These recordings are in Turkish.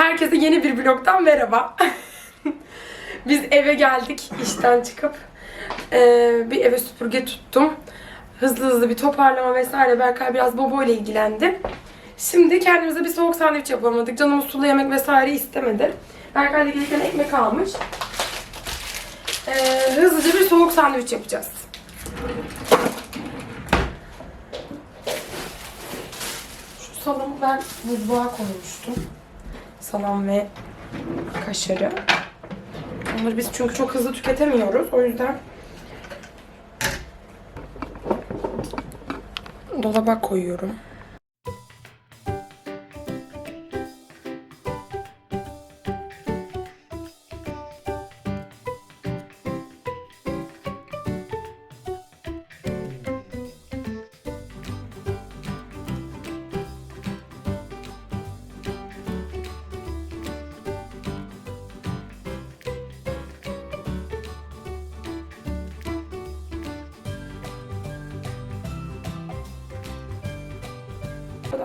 Herkese yeni bir vlogdan merhaba. Biz eve geldik işten çıkıp. Ee, bir eve süpürge tuttum. Hızlı hızlı bir toparlama vesaire. Berkay biraz Bobo ile ilgilendi. Şimdi kendimize bir soğuk sandviç yapamadık. Canımız sulu yemek vesaire istemedi. Berkay da gelirken ekmek almış. Ee, hızlıca bir soğuk sandviç yapacağız. Şu salamı ben buzluğa koymuştum. Salam ve kaşarı. Onları biz çünkü çok hızlı tüketemiyoruz. O yüzden dolaba koyuyorum.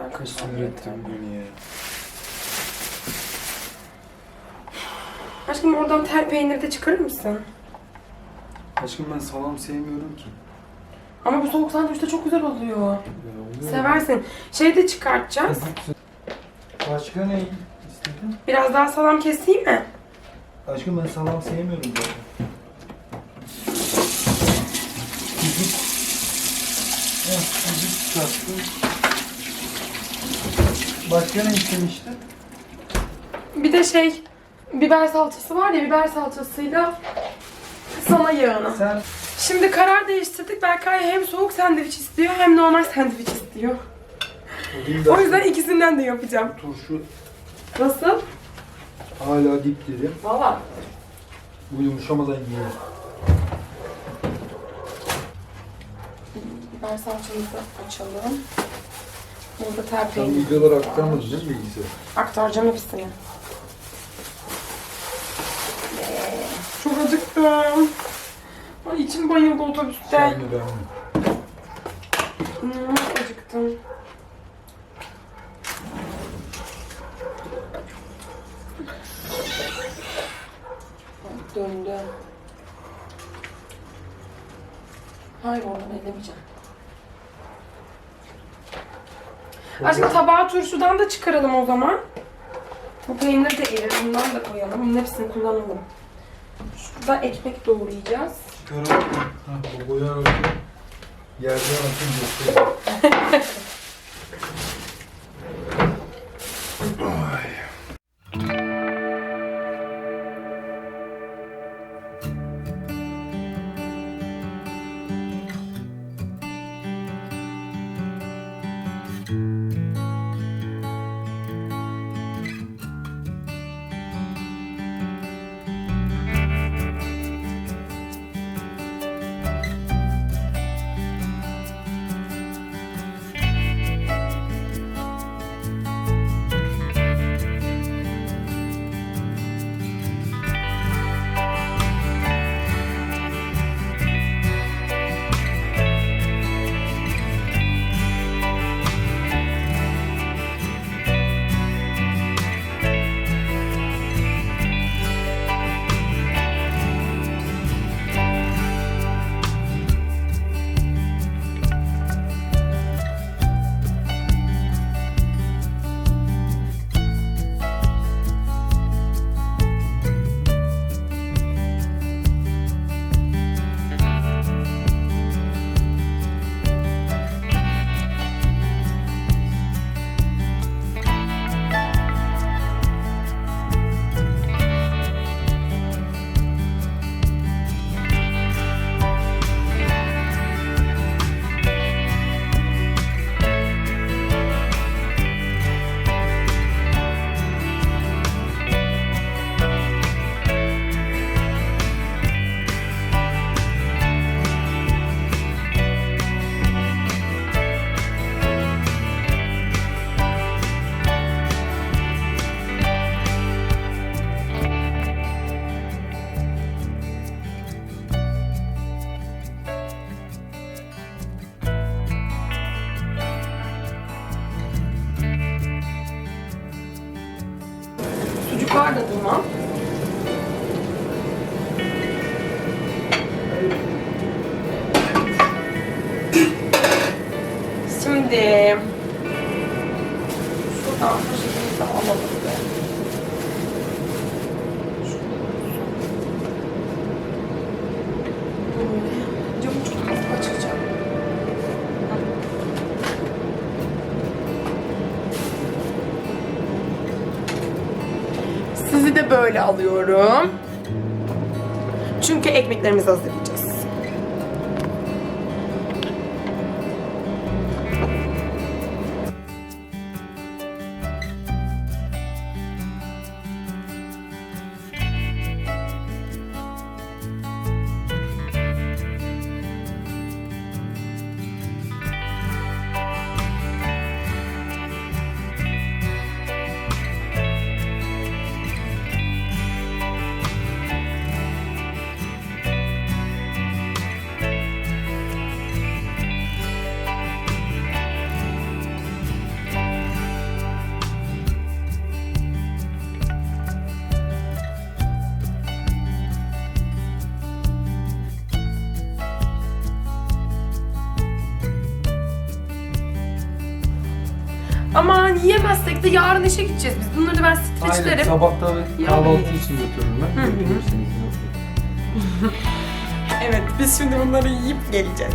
Kadar yeter. beni ya. Aşkım oradan tel peyniri de çıkarır mısın? Aşkım ben salam sevmiyorum ki. Ama bu soğuk sandviçte çok güzel oluyor. Oluyor. Seversin. Şey de çıkartacağız. Başka ne istedin? Biraz daha salam keseyim mi? Aşkım ben salam sevmiyorum zaten. Heh, kuzu çıkarttım. Başka ne istemiştin? Bir de şey biber salçası var ya biber salçasıyla sana yağını. Sen Şimdi karar değiştirdik. Berkay hem soğuk sandviç istiyor hem normal sandviç istiyor. O yüzden ikisinden de yapacağım. turşu Nasıl? hala dip dedim. Valla. Bu yumuşamadan yiyelim. Biber salçamızı açalım. Burada Sen peynir. videoları aktaramadın değil mi bilgisayara? Aktaracağım hepsini. Ee, Çok acıktım. Ay içim bayıldı otobüste. Sen mi ben mi? Hmm, acıktım. Döndü. Hayır oradan ellemeyeceğim. Aşkım tabağı turşudan da çıkaralım o zaman. Bu peynir de erir. Bundan da koyalım. Bunun hepsini kullanalım. Şurada ekmek doğrayacağız. Çıkaralım. Ha, bu boya öyle. Yerden atın gösterin. böyle alıyorum. Çünkü ekmeklerimizi hazırlayacağız. Yiyemezsek de yarın işe gideceğiz biz. Bunları ben Aynen streçlerim. sabahta kahvaltı için götürürüm ben. Hı hı. Evet biz şimdi bunları yiyip geleceğiz.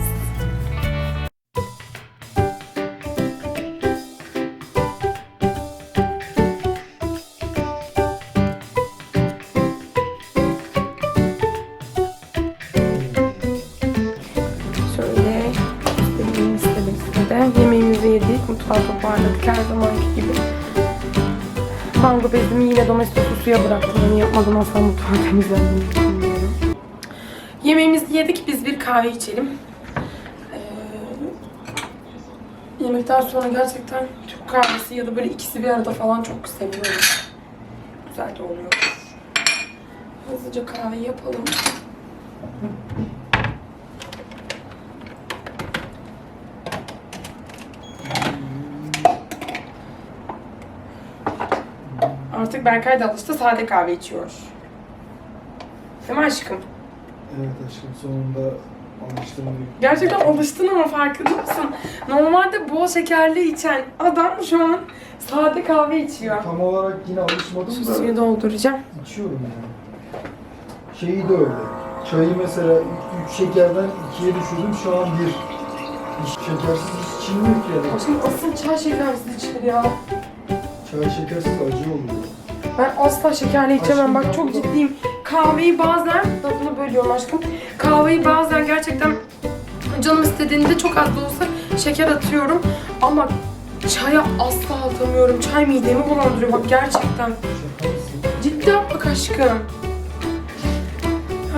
Biz bir kahve içelim. Ee, yemekten sonra gerçekten Türk kahvesi ya da böyle ikisi bir arada falan çok seviyorum. Güzel de oluyor. Hızlıca kahve yapalım. Artık Berkay da alıştı sade kahve içiyor. Değil mi aşkım? Evet aşkım sonunda alıştım. Gerçekten alıştın ama farkında mısın? Normalde bol şekerli içen adam şu an sade kahve içiyor. Tam olarak yine alışmadım da suyu dolduracağım. içiyorum yani. Şeyi de öyle. Çayı mesela 3 şekerden 2'ye düşürdüm şu an 1. Hiç şekersiz hiç içilmiyor ki yani. Aşkım asıl çay şekersiz içilir ya. Çay şekersiz acı oluyor. Ben asla şekerli içemem. Aşkım Bak çok ciddiyim. Kahveyi bazen, lafını bölüyorum aşkım. Kahveyi bazen gerçekten canım istediğinde çok az da olsa şeker atıyorum. Ama çaya asla atamıyorum. Çay midemi bulandırıyor bak gerçekten. Ciddi bak aşkım.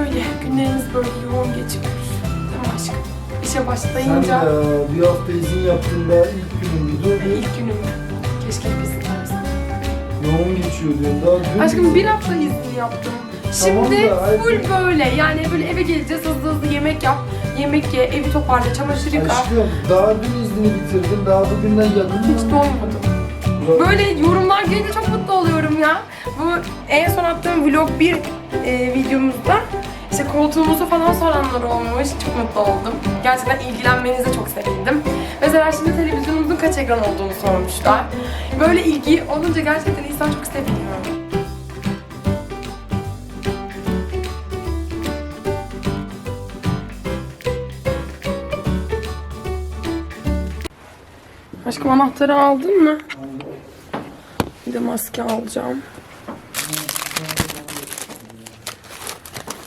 Öyle günlerimiz böyle yoğun geçiyoruz. Tamam aşkım. İşe Sen başlayınca de bir hafta izin yaptığında ilk günüydü. ilk günüm. Keşke bizim olsa. Yoğun geçiyor diyorsun. Daha dün Aşkım bir hafta izin yaptım. Tamam Şimdi da, ay- full böyle yani böyle eve geleceğiz hızlı hızlı yemek yap. Yemek ye, evi toparla, çamaşır yıka. Aşkım daha dün iznini bitirdin. Daha bugünden yakın. Hiç dolmadım. Böyle yorumlar gelince çok mutlu oluyorum ya. Bu en son attığım vlog bir e, videomuzda işte koltuğumuzu falan soranlar olmuş. Çok mutlu oldum. Gerçekten ilgilenmenize çok sevindim. Mesela şimdi televizyonumuzun kaç ekran olduğunu sormuşlar. Böyle ilgi olunca gerçekten insan çok seviniyor. Aşkım anahtarı aldın mı? Bir de maske alacağım.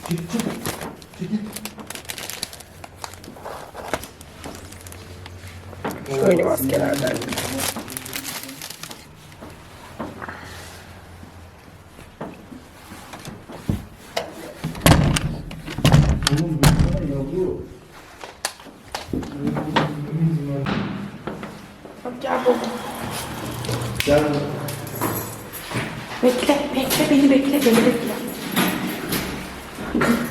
Çık çık. Çık. Şöyle maskelerden. Oğlum dursana yavru. Bak gel baba. Gel. Bekle, bekle beni bekle, beni bekle.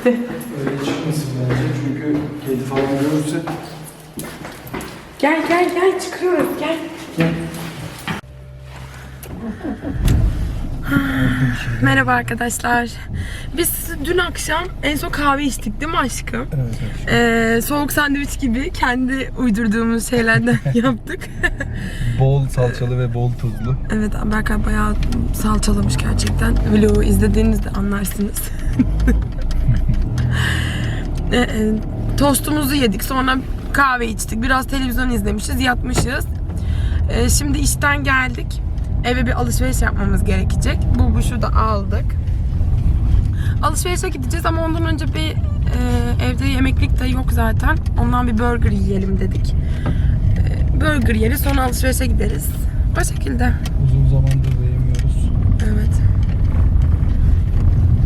Öyle çıkmasın bence çünkü kedi falan görürse. Gel gel gel çıkıyoruz gel. Gel. Merhaba arkadaşlar. Biz dün akşam en son kahve içtik değil mi aşkım? Evet, evet. Ee, soğuk sandviç gibi kendi uydurduğumuz şeylerden yaptık. Bol salçalı ve bol tuzlu. evet Berkay bayağı salçalamış gerçekten. Vlogu izlediğinizde anlarsınız. Ee, e, tostumuzu yedik sonra kahve içtik. Biraz televizyon izlemişiz yatmışız. Ee, şimdi işten geldik. Eve bir alışveriş yapmamız gerekecek. Bu bu da aldık. Alışverişe gideceğiz ama ondan önce bir e, evde yemeklik de yok zaten. Ondan bir burger yiyelim dedik. E, burger yeriz sonra alışverişe gideriz. O şekilde. Uzun zamandır da yemiyoruz. Evet.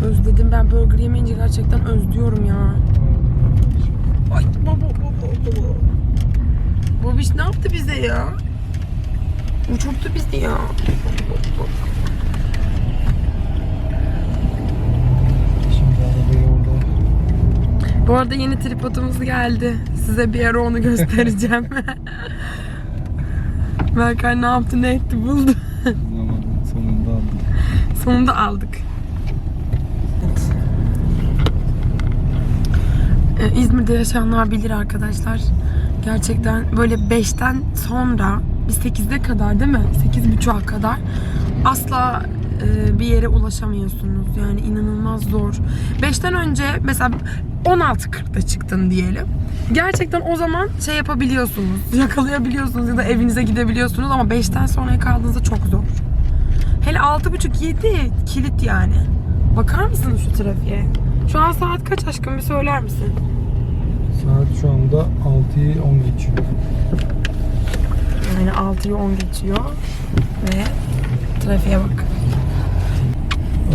Özledim ben burger yemeyince gerçekten özlüyorum ya. Ay baba baba baba. Babiş ne yaptı bize ya? Uçurttu bizi ya. Bu arada yeni tripodumuz geldi. Size bir ara onu göstereceğim. Berkay ne yaptı ne etti buldu. Sonunda aldım. Sonunda aldık. Ee, İzmir'de yaşayanlar bilir arkadaşlar. Gerçekten böyle 5'ten sonra bir 8'e kadar değil mi? 8.30'a kadar asla e, bir yere ulaşamıyorsunuz. Yani inanılmaz zor. 5'ten önce mesela 16.40'da çıktın diyelim. Gerçekten o zaman şey yapabiliyorsunuz. Yakalayabiliyorsunuz ya da evinize gidebiliyorsunuz ama 5'ten sonraya kaldığınızda çok zor. Hele 6.30-7 kilit yani. Bakar mısınız şu trafiğe? Şu an saat kaç aşkım bir söyler misin? Saat şu anda 6'yı 10 geçiyor. Yani 6'yı 10 geçiyor ve trafiğe bak.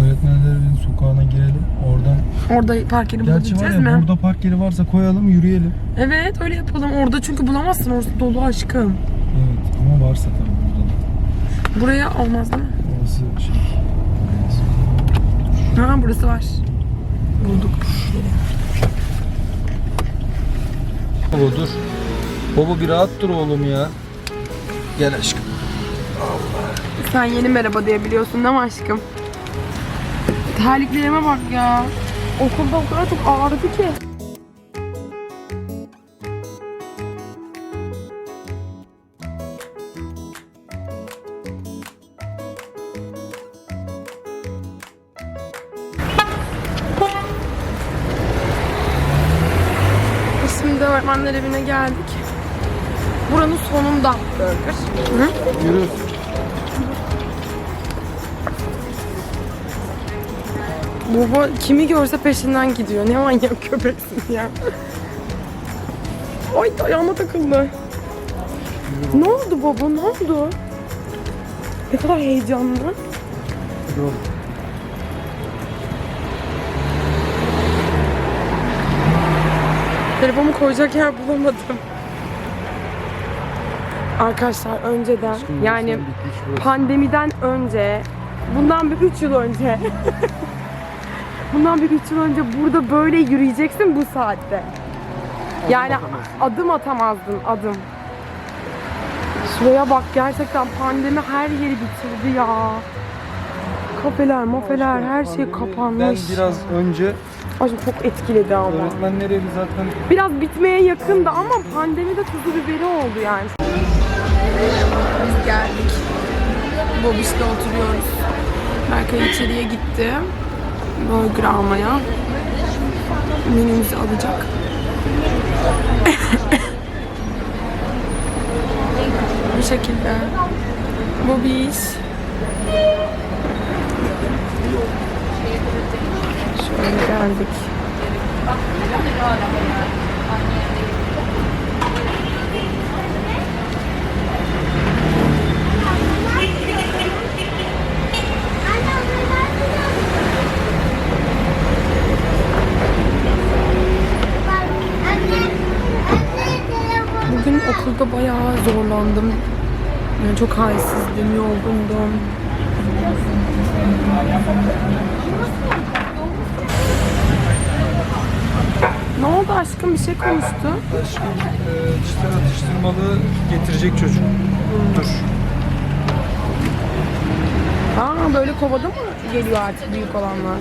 Öğretmenlerin sokağına girelim. Oradan Orada park yeri Gerçi var bulabileceğiz ya mi? burada park yeri varsa koyalım yürüyelim. Evet öyle yapalım. Orada çünkü bulamazsın. Orası dolu aşkım. Evet ama varsa tabii burada da. Buraya olmaz değil mi? Orası şey. Ha burası var. Bulduk. Baba dur. Baba bir rahat dur oğlum ya. Gel aşkım. Sen yeni merhaba diyebiliyorsun değil mi aşkım? Terliklerime bak ya. Okulda o kadar çok ağrıdı ki. Öğretmenler evine geldik. Buranın sonunda burger. Hı? Yürü. Baba kimi görse peşinden gidiyor. Ne manyak köpeksin ya. Ay ayağıma takıldı. Ne oldu baba? Ne oldu? Ne kadar heyecanlı. Dur. Telefonu koyacak yer bulamadım. Arkadaşlar önceden yani pandemiden önce bundan bir 3 yıl önce bundan bir 3 yıl önce burada böyle yürüyeceksin bu saatte. Yani adım atamazdın adım. Şuraya bak gerçekten pandemi her yeri bitirdi ya. Kafeler, mafeler her şey kapanmış. Ben biraz önce Ay çok etkiledi ama. öğretmenler evi zaten Biraz bitmeye yakındı ama pandemide tuzu biberi oldu yani. Biz geldik. Bobiş'te oturuyoruz. Berkay içeriye gitti. Burger almaya. Menümüzü alacak. Bu şekilde. Bobiş. Şöyle geldik. Bugün okulda bayağı zorlandım. Yani çok halsizdim, yorgundum. Ne oldu aşkım? Bir şey konuştu. aşkım e, dişler atıştırmalı getirecek çocuk. Dur. Aa böyle kovada mı geliyor artık büyük olanlar?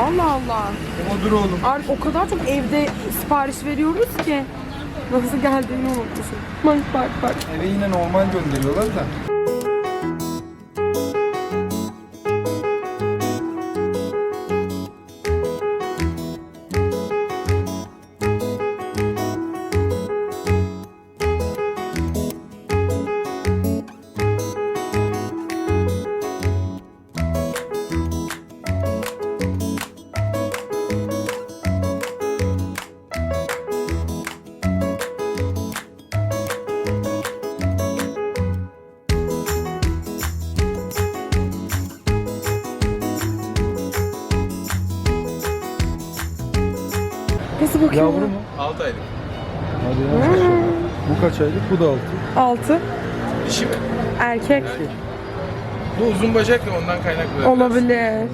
Allah Allah. Ama dur oğlum. Artık o kadar çok evde sipariş veriyoruz ki. Nasıl geldiğini unutmuşum. Bak bak bak. Eve yine normal gönderiyorlar da. Aylık? Bu da altı. Altı. Dişi mi? Erkek. Bu uzun bacak ya ondan kaynaklı. Olabilir.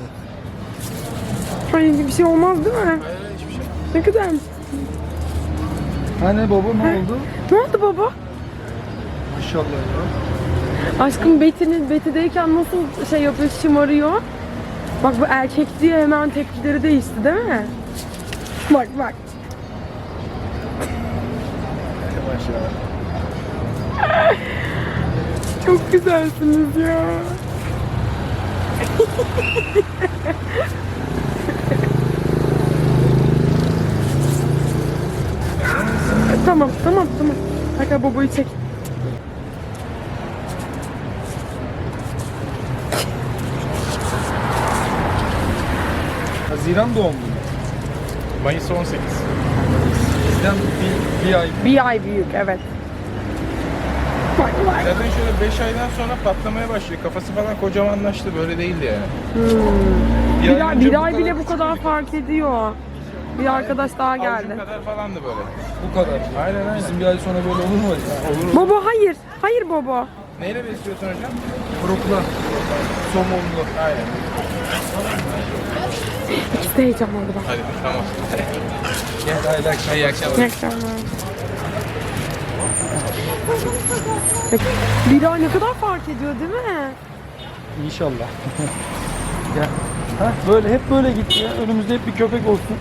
Ay bir şey olmaz değil mi? Hayır hiçbir şey. Ne kadar? Hani baba ne oldu? Ne oldu baba? Maşallah ya. Aşkım Betty'nin Betty'deyken nasıl şey yapıyor, şımarıyor. Bak bu erkek diye hemen tepkileri değişti değil mi? Bak bak. Maşallah. Çok güzelsiniz ya. tamam tamam tamam. Hakan babayı çek. Haziran doğumlu. Mayıs 18. Bizden bir, bir ay. Bir ay büyük evet. Zaten şöyle 5 aydan sonra patlamaya başlıyor. Kafası falan kocamanlaştı. Böyle değildi yani. Bir ay, önce bir ay bile bu kadar fark ediyor. Bir arkadaş daha geldi. Avucum kadar falandı böyle. Bu kadar. Aynen aynen. Bizim bir ay sonra böyle olur mu? Olur. Baba hayır. Hayır baba. Neyle besliyorsun hocam? Krokla. Somonlu. Aynen. İkisi de heyecanlandı bak. Hadi tamam. Gel hayırlı akşamlar. İyi akşamlar. Ne akşamlar. Bir ay ne kadar fark ediyor değil mi? İnşallah. Gel. Ha böyle hep böyle git ya. Önümüzde hep bir köpek olsun.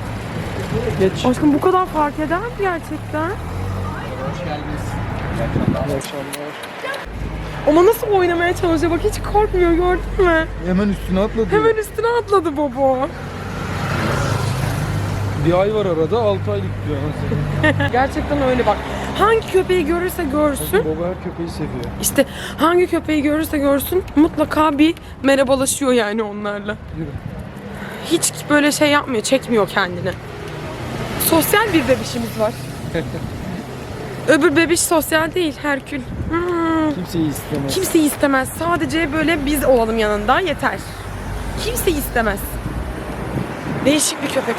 Geç. Aşkım bu kadar fark eder mi gerçekten? İyi akşamlar. Ama nasıl oynamaya çalışıyor bak hiç korkmuyor gördün mü? Hemen üstüne atladı. Hemen üstüne atladı baba. Bir ay var arada 6 aylık diyor anasını. Gerçekten öyle bak. Hangi köpeği görürse görsün, Baba her köpeği seviyor. işte hangi köpeği görürse görsün mutlaka bir merhabalaşıyor yani onlarla. Yürü. Hiç böyle şey yapmıyor, çekmiyor kendini. Sosyal bir bebişimiz var. Öbür bebiş sosyal değil, Herkül. Hmm. Kimseyi istemez. Kimseyi istemez. Sadece böyle biz olalım yanında yeter. Kimseyi istemez. Değişik bir köpek.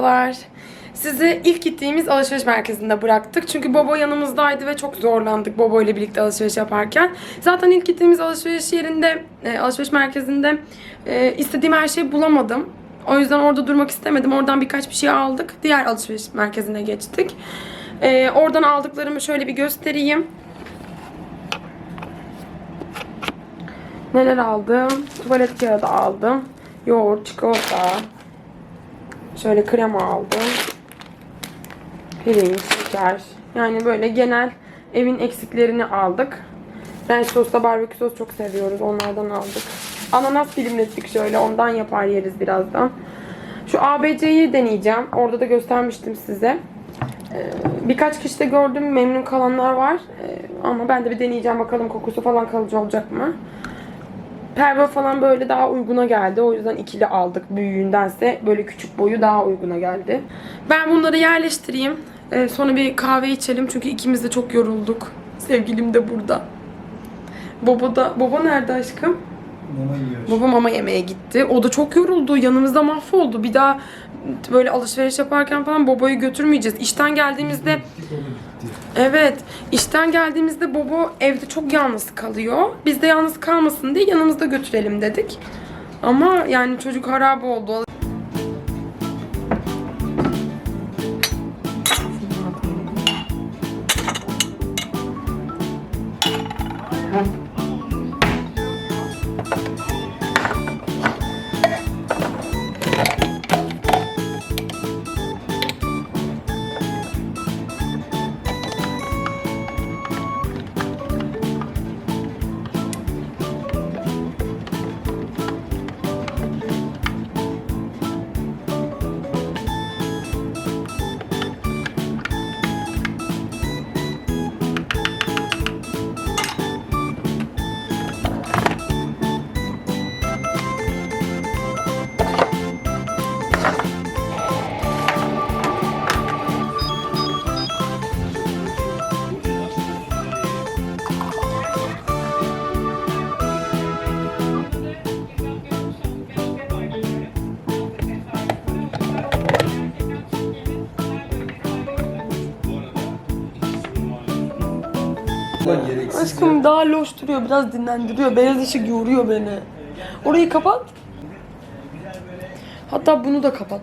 Merhabalar. Sizi ilk gittiğimiz alışveriş merkezinde bıraktık. Çünkü Bobo yanımızdaydı ve çok zorlandık Bobo ile birlikte alışveriş yaparken. Zaten ilk gittiğimiz alışveriş yerinde, e, alışveriş merkezinde e, istediğim her şeyi bulamadım. O yüzden orada durmak istemedim. Oradan birkaç bir şey aldık. Diğer alışveriş merkezine geçtik. E, oradan aldıklarımı şöyle bir göstereyim. Neler aldım? Tuvalet kağıdı aldım. Yoğurt, çikolata, Şöyle krema aldım. Pirinç, şeker. Yani böyle genel evin eksiklerini aldık. Ben sosta barbekü sos çok seviyoruz. Onlardan aldık. Ananas dilimlettik şöyle. Ondan yapar yeriz birazdan. Şu ABC'yi deneyeceğim. Orada da göstermiştim size. Ee, birkaç kişi de gördüm. Memnun kalanlar var. Ee, ama ben de bir deneyeceğim. Bakalım kokusu falan kalıcı olacak mı? Perva falan böyle daha uyguna geldi. O yüzden ikili aldık büyüğündense. Böyle küçük boyu daha uyguna geldi. Ben bunları yerleştireyim. Ee, sonra bir kahve içelim. Çünkü ikimiz de çok yorulduk. Sevgilim de burada. Baba da... Baba nerede aşkım? Mama yiyor. Babam ama yemeğe gitti. O da çok yoruldu. Yanımızda mahvoldu. Bir daha böyle alışveriş yaparken falan babayı götürmeyeceğiz. İşten geldiğimizde Gitti. evet işten geldiğimizde baba evde çok yalnız kalıyor. Biz de yalnız kalmasın diye yanımızda götürelim dedik. Ama yani çocuk harap oldu. Daha loş duruyor. Biraz dinlendiriyor. Beyaz ışık yoruyor beni. Orayı kapat. Hatta bunu da kapat.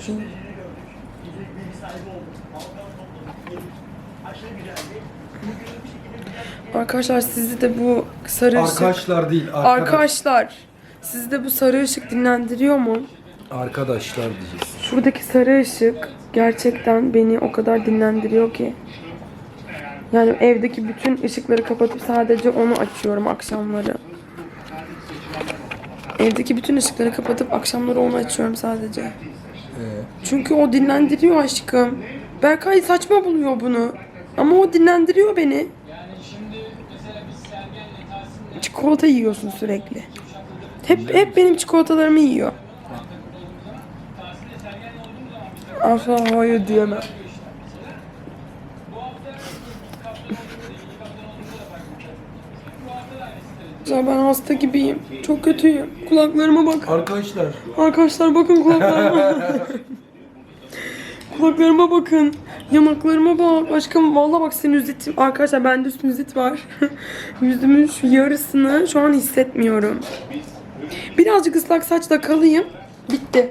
Şunu. Arkadaşlar sizi de bu sarı ışık... Arkadaşlar değil, arkadaş. Arkadaşlar sizi de bu sarı ışık dinlendiriyor mu? Arkadaşlar diyeceğiz. Şuradaki sarı ışık gerçekten beni o kadar dinlendiriyor ki. Yani evdeki bütün ışıkları kapatıp sadece onu açıyorum akşamları. Evdeki bütün ışıkları kapatıp akşamları onu açıyorum sadece. Çünkü o dinlendiriyor aşkım. Berkay saçma buluyor bunu. Ama o dinlendiriyor beni. Çikolata yiyorsun sürekli. Hep hep benim çikolatalarımı yiyor. Asla hayır diyemem. Ya ben hasta gibiyim. Çok kötüyüm. Kulaklarıma bak. arkadaşlar. Arkadaşlar bakın kulaklarıma. kulaklarıma bakın. Yanaklarıma bak. Aşkım valla bak sinüzitim. Arkadaşlar bende sinüzit var. Yüzümün şu yarısını şu an hissetmiyorum. Birazcık ıslak saçla kalayım. Bitti.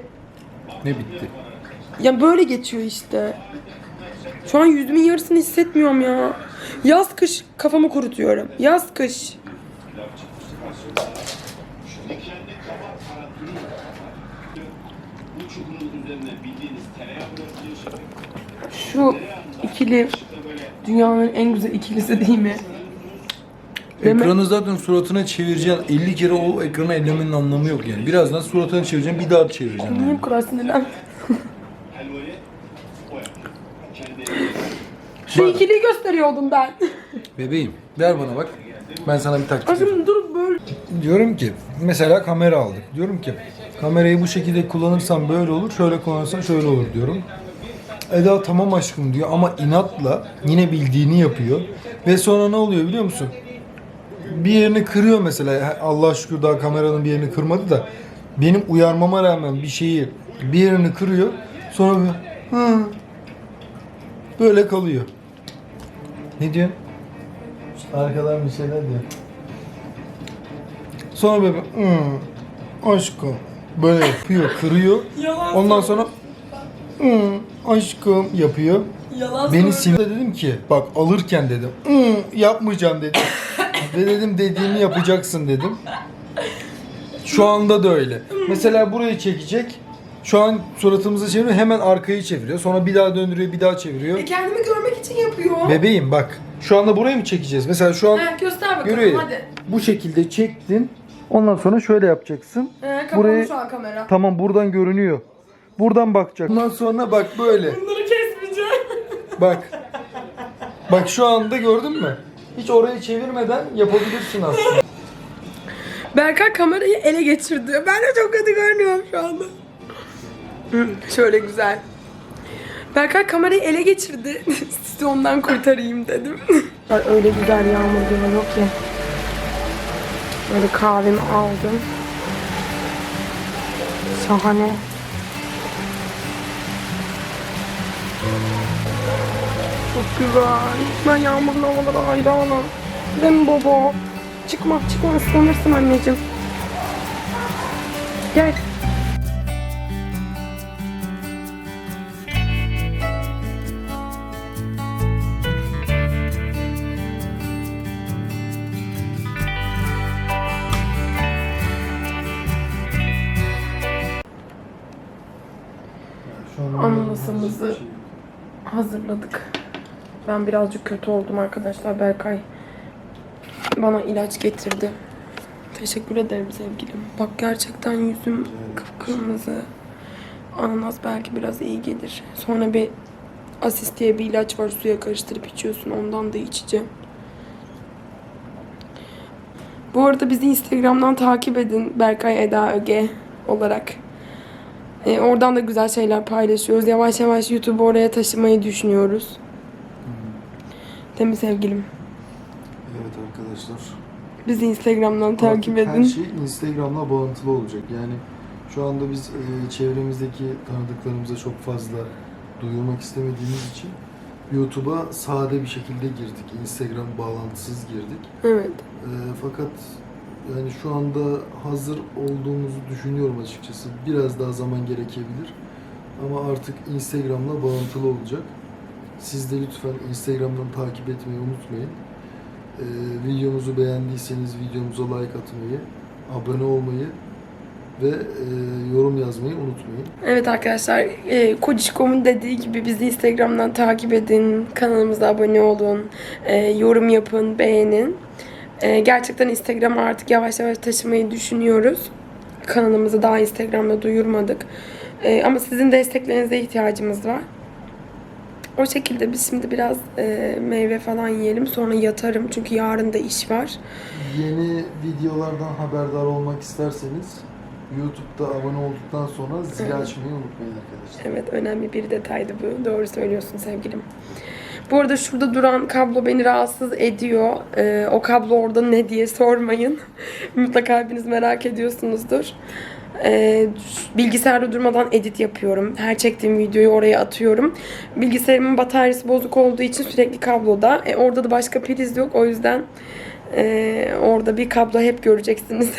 Ne bitti? Ya böyle geçiyor işte. Şu an yüzümün yarısını hissetmiyorum ya. Yaz kış kafamı kurutuyorum. Yaz kış. Şu ikili dünyanın en güzel ikilisi değil mi? Demek- Ekranı zaten suratına çevireceksin. 50 kere o ekranı ellemenin anlamı yok yani. Birazdan suratını çevireceksin, bir daha çevireceksin. Niye Yani. bu kadar sinirlen? Şu Bak. ikiliyi gösteriyordum ben. Bebeğim, ver bana bak. Ben sana bir taktik. Aşkım dur böyle. Diyorum ki, mesela kamera aldık. Diyorum ki, kamerayı bu şekilde kullanırsan böyle olur, şöyle kullanırsan şöyle olur diyorum. Eda tamam aşkım diyor ama inatla yine bildiğini yapıyor. Ve sonra ne oluyor biliyor musun? Bir yerini kırıyor mesela. Allah şükür daha kameranın bir yerini kırmadı da. Benim uyarmama rağmen bir şeyi bir yerini kırıyor. Sonra böyle, hı, böyle kalıyor. Ne diyorsun? Arkadan bir şeyler diyor. Sonra böyle hı, aşkım böyle yapıyor, kırıyor. Ondan sonra hı, aşkım yapıyor. Yalan Beni sinir dedim ki bak alırken dedim "Hı, yapmayacağım dedim. Ve dedim dediğimi yapacaksın dedim. Şu anda da öyle. Mesela burayı çekecek. Şu an suratımızı çeviriyor hemen arkayı çeviriyor. Sonra bir daha döndürüyor bir daha çeviriyor. E kendimi görmek için yapıyor. Bebeğim bak şu anda burayı mı çekeceğiz? Mesela şu an He, göster bakalım görüyor. hadi. Bu şekilde çektin. Ondan sonra şöyle yapacaksın. Kapalı Burayı- şu an kamera. Tamam buradan görünüyor. Buradan bakacak. Ondan sonra bak böyle. Bunları kesmeyeceğim. Bak. Bak şu anda gördün mü? Hiç orayı çevirmeden yapabilirsin aslında. Berkay kamerayı ele geçirdi. Ben de çok kötü görünüyorum şu anda. Hı, Şöyle güzel. Berkay kamerayı ele geçirdi. Sizi ondan kurtarayım dedim. Ay öyle güzel yağmur yağıyor ki. Böyle kahvemi aldım. Şahane. Çok güzel. Ben yağmurlu havalara hayranım. Değil mi baba? Çıkma çıkma ıslanırsın anneciğim. Gel. Hazırladık. Ben birazcık kötü oldum arkadaşlar. Berkay bana ilaç getirdi. Teşekkür ederim sevgilim. Bak gerçekten yüzüm kıpkırmızı. Ananas belki biraz iyi gelir. Sonra bir asist diye bir ilaç var suya karıştırıp içiyorsun. Ondan da içeceğim. Bu arada bizi Instagram'dan takip edin. Berkay Eda Öge olarak. Ee, oradan da güzel şeyler paylaşıyoruz. Yavaş yavaş YouTube'u oraya taşımayı düşünüyoruz. Değil mi sevgilim? Evet arkadaşlar. Bizi Instagram'dan takip edin. Her şey Instagram'la bağlantılı olacak. Yani şu anda biz e, çevremizdeki tanıdıklarımıza çok fazla duyurmak istemediğimiz için YouTube'a sade bir şekilde girdik. Instagram bağlantısız girdik. Evet. E, fakat yani şu anda hazır olduğumuzu düşünüyorum açıkçası. Biraz daha zaman gerekebilir. Ama artık Instagram'la bağlantılı olacak. Siz de lütfen Instagram'dan takip etmeyi unutmayın. Ee, videomuzu beğendiyseniz videomuza like atmayı, abone olmayı ve e, yorum yazmayı unutmayın. Evet arkadaşlar, e, Kocişkom'un dediği gibi bizi Instagram'dan takip edin, kanalımıza abone olun, e, yorum yapın, beğenin. E, gerçekten Instagram'a artık yavaş yavaş taşımayı düşünüyoruz. Kanalımızı daha Instagram'da duyurmadık. E, ama sizin desteklerinize ihtiyacımız var. O şekilde biz şimdi biraz e, meyve falan yiyelim, sonra yatarım çünkü yarın da iş var. Yeni videolardan haberdar olmak isterseniz YouTube'da abone olduktan sonra zil açmayı unutmayın arkadaşlar. Evet önemli bir detaydı bu. Doğru söylüyorsun sevgilim. Bu arada şurada duran kablo beni rahatsız ediyor. Ee, o kablo orada ne diye sormayın. Mutlaka hepiniz merak ediyorsunuzdur. Ee, bilgisayarda durmadan edit yapıyorum. Her çektiğim videoyu oraya atıyorum. Bilgisayarımın bataryası bozuk olduğu için sürekli kabloda. E, orada da başka priz yok. O yüzden e, orada bir kablo hep göreceksiniz.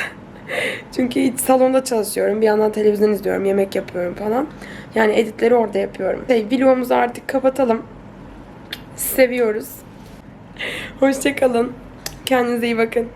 Çünkü hiç salonda çalışıyorum. Bir yandan televizyon izliyorum, yemek yapıyorum falan. Yani editleri orada yapıyorum. Şey, vlogumuzu artık kapatalım. Seviyoruz. Hoşçakalın. Kendinize iyi bakın.